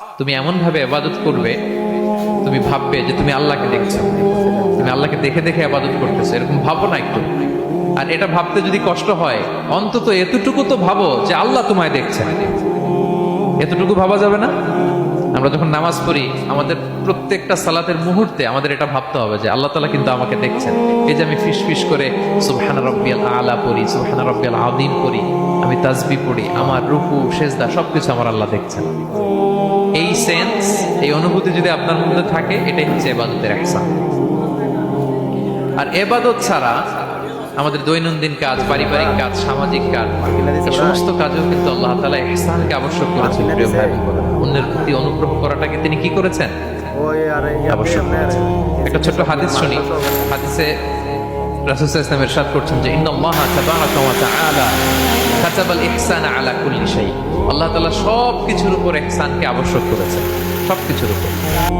তুমি এমন ভাবে আবাদত করবে, তুমি ভাববে যে তুমি আল্লাহকে দেখছ। তুমি আল্লাহকে দেখে দেখে আবাদত করতেছো। এরকম ভাবো না একটু। আর এটা ভাবতে যদি কষ্ট হয়, অন্তত এতটুকু তো ভাবো যে আল্লাহ তোমায় দেখছে। এতটুকু ভাবা যাবে না? আমরা যখন নামাজ পড়ি, আমাদের প্রত্যেকটা সালাতের মুহূর্তে আমাদের এটা ভাবতে হবে যে আল্লাহ তালা কিন্তু আমাকে দেখছেন। এই যে আমি ফিস ফিস করে সুবহানা রব্বিয়াল আলা পড়ি, সুবহানা রব্বিয়াল আদিম পড়ি, আমি তাজবি পড়ি, আমার রুকু, সেজদা, সবকিছু আমার আল্লাহ দেখছেন। এই সেন্স এই অনুভূতি যদি আপনার মধ্যে থাকে, এটাই হচ্ছে এবাদতের একসান আর এবাদত ছাড়া আমাদের দৈনন্দিন কাজ, পারিবারিক কাজ, সামাজিক কাজ সমস্ত কাজেও কিন্তু আল্লাহ তালা ইহসানকে আবশ্যক করেছেন, প্রিয় ভাই। অন্যের প্রতি অনুগ্রহ করাটাকে তিনি কি করেছেন? একটা ছোট্ট হাদিস শুনি। হাদিসে রাসুল ইসলাম ইরশাদ করছেন যে ইন্নাল্লাহা তাবারাকা ওয়া তাআলা কাতাবাল ইহসান আলা কুল্লি শাই আল্লাহ তাআলা সব কিছুর উপর ইহসানকে আবশ্যক করেছেন। সব কিছুর উপর।